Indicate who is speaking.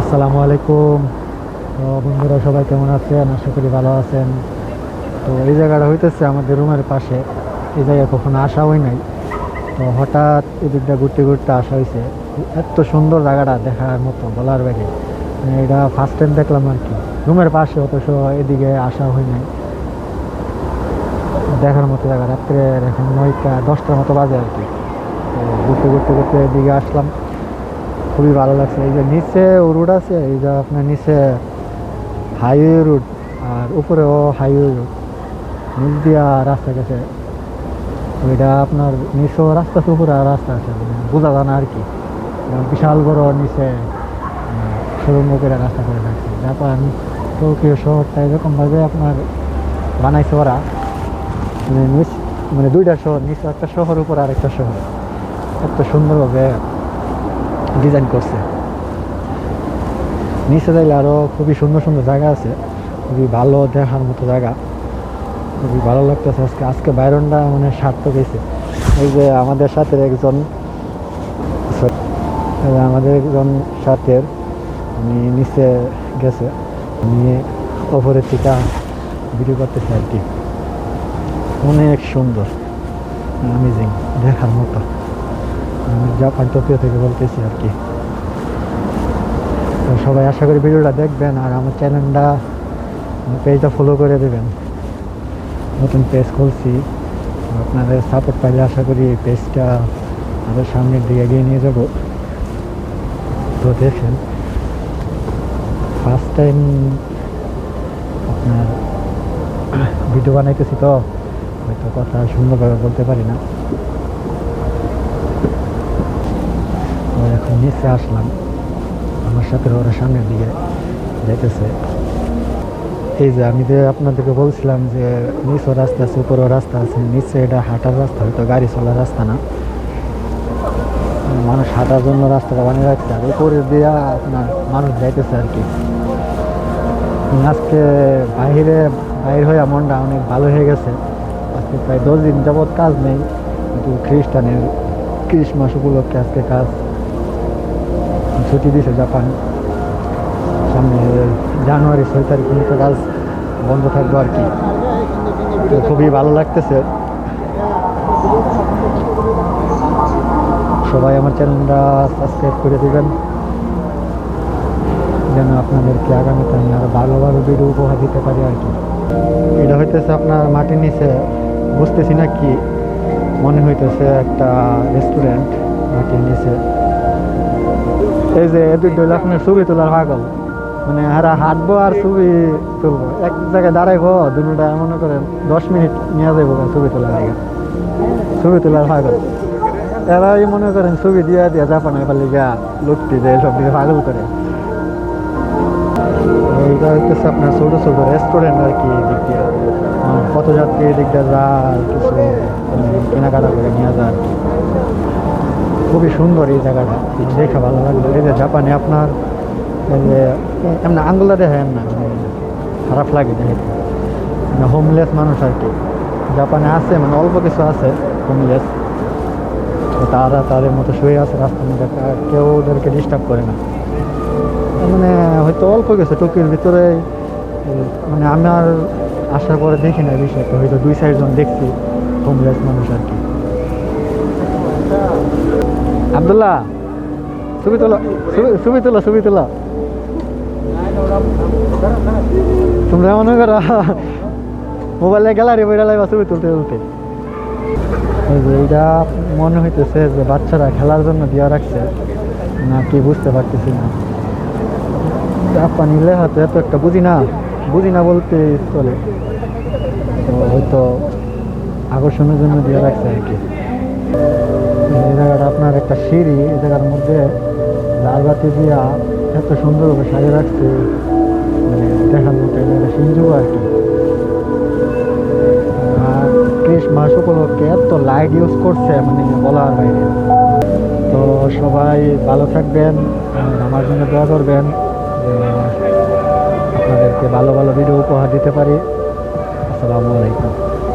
Speaker 1: আসসালামু আলাইকুম। তো বন্ধুরা, সবাই কেমন আছেন? আশা করি ভালো আছেন। তো, এই জায়গাটা হইতেছে আমাদের রুমের পাশে। এই জায়গায় কখনো আসা হয় নাই। তো, হঠাৎ এদিকটা ঘুরতে ঘুরতে আসা হয়েছে এত সুন্দর জায়গাটা দেখার মতো, বলার বাইরে। মানে এটা ফার্স্ট টাইম দেখলাম আর কি। রুমের পাশে অথচ এদিকে আসা হয় নাই। দেখার মতো জায়গা। রাত্রে এখন নয়টা, দশটার মতো বাজে আর কি। তো, ঘুরতে ঘুরতে ঘুরতে এদিকে আসলাম। খুবই ভালো লাগছে। এই যে নিচে রোড আছে এই যে আপনার নিচে হাইওয়ে রোড আর উপরেও হাইওয়ে রোড নিচ দিয়া রাস্তা গেছে। ওইটা আপনার নিচেও রাস্তা আছে উপরে রাস্তা আছে। বোঝা যায় না আর কি। বিশাল বড় নিচে আহ, সুড়ঙ্গ করে রাস্তা করে রাখছে জাপান টোকিও শহরটা এরকমভাবে আপনার বানাইছে ওরা। মানে নিচ মানে দুইটা শহর নিচে একটা শহর উপর আর একটা শহর। এত সুন্দরভাবে ডিজাইন করছে। নিচে যাইলে আরও খুবই সুন্দর সুন্দর জায়গা আছে। খুবই ভালো দেখার মতো জায়গা। খুবই ভালো লাগতেছে আজকে। আজকে বাইরনটা মানে সার্থক হয়েছে। এই যে আমাদের সাথে একজন আমাদের একজন সাথের উনি নিচে গেছে। নিয়ে ওপরের থেকে ভিডিও করতেছে আর কি। অনেক সুন্দর অ্যামেজিং দেখার মতো। জাপান, টোকিও থেকে বলতেছি আর কি। তো সবাই আশা করি ভিডিওটা দেখবেন আর আমার চ্যানেলটা পেজটা ফলো করে দেবেন। নতুন পেজ খুলছি। আপনাদের সাপোর্ট পাইলে আশা করি এই পেজটা আরও সামনের দিকে এগিয়ে নিয়ে যাব। তো দেখেন ফার্স্ট টাইম আপনার ভিডিও বানাইতেছি তো, হয়তো কথা সুন্দরভাবে বলতে পারি না তো এখন নিচে আসলাম। আমার সাথে ওরা সামনের দিকে যাইতেছে। এই যে আমি যে আপনাদেরকে বলছিলাম যে নিচেও রাস্তা আছে, উপরেও রাস্তা আছে, নিচে এটা হাঁটার রাস্তা, হয়তো গাড়ি চলার রাস্তা না। মানুষ হাঁটার জন্য রাস্তাটা বানিয়ে রাখছে আর উপরে দিয়ে আপনার মানুষ যাইতেছে আর কি। আজকে বাইরে, বাইর হয়ে মনটা অনেক ভালো হয়ে গেছে। আজকে প্রায় দশ দিন যাবৎ কাজ নেই, কিন্তু খ্রিস্টানের ক্রিসমাস উপলক্ষে আজকে কাজ। ছুটি দিয়েছে জাপান। সামনে জানুয়ারি ছয় তারিখ পর্যন্ত কাজ বন্ধ থাকবে আর কি। তো খুবই ভালো লাগতেছে। সবাই আমার চ্যানেলটা সাবস্ক্রাইব করে দেবেন। যেন আপনাদেরকে আগামীতে আমি আরও ভালোভাবে ভিডিও উপহার দিতে পারি আর কি। এটা হইতেছে আপনার মাটির নিচে, বুঝতেছি না কি? মনে হইতেছে একটা রেস্টুরেন্ট মাটির নিচে। এই যে এ দুই হইলে আপনার ছবি তোলার পাগল। মানে হারা হাঁটবো আর ছবি তুলবো। এক জায়গায় দাঁড়াইবো দুটা মনে করেন দশ মিনিট নিয়ে যাব ছবি তোলার জায়গা ছবি তোলার পাগল। এরাই মনে করেন ছবি দিয়া দিয়া জাপানে পারলে গা লুটতি দেয় সব দিকে পাগল করে। এইটা হচ্ছে আপনার ছোটো ছোটো রেস্টুরেন্ট আর কি এই দিক দিয়ে। পথযাত্রী এই দিক দিয়ে যা কিছু মানে কেনাকাটা করে নিয়ে যায় খুবই সুন্দর এই জায়গাটা। দেখে ভালো লাগল। এই যে জাপানে আপনার যে, এমনি আঙ্গুলা দেখে না মানে খারাপ লাগে দেখে মানে হোমলেস মানুষ আর কি। জাপানে আছে মানে অল্প কিছু আছে হোমলেস তারা তাদের মতো শুয়ে আছে রাস্তার মধ্যে কেউ ওদেরকে ডিস্টার্ব করে না। মানে হয়তো অল্প গেছে টোকিওর ভিতরে মানে আমার আসার পরে দেখি না বিষয়টা। হয়তো দুই চারজন দেখছি হোমলেস মানুষ আর কি। আবদুল্লাহ, ছবি তোলো, ছবি- তোলো, ছবি তোলো। তোমরা মনে করো, মোবাইলে গ্যালারি বইটা লাগবা ছবি তুলতে তুলতে। এইটা মনে হইতেছে যে বাচ্চারা খেলার জন্য দেওয়া রাখছে না কি বুঝতে পারতেছি না। জাপানি লেখাতে এত একটা বুঝি না বুঝি না বলতে চলে। তো হয়তো আকর্ষণের জন্য দিয়ে রাখছে আর কি। সিঁড়ি এই জায়গার মধ্যে লাল বাতি দিয়া এত সুন্দরভাবে সাজিয়ে রাখছে মানে দেখার মতো জায়গাটা সিঞ্জু আর কি। আর ক্রিসমাস উপলক্ষে এত লাইট ইউজ করছে মানে বলার বাইরে। তো সবাই ভালো থাকবেন আমার জন্য দোয়া করবেন আপনাদেরকে ভালো ভালো ভিডিও উপহার দিতে পারি। আসসালামু আলাইকুম।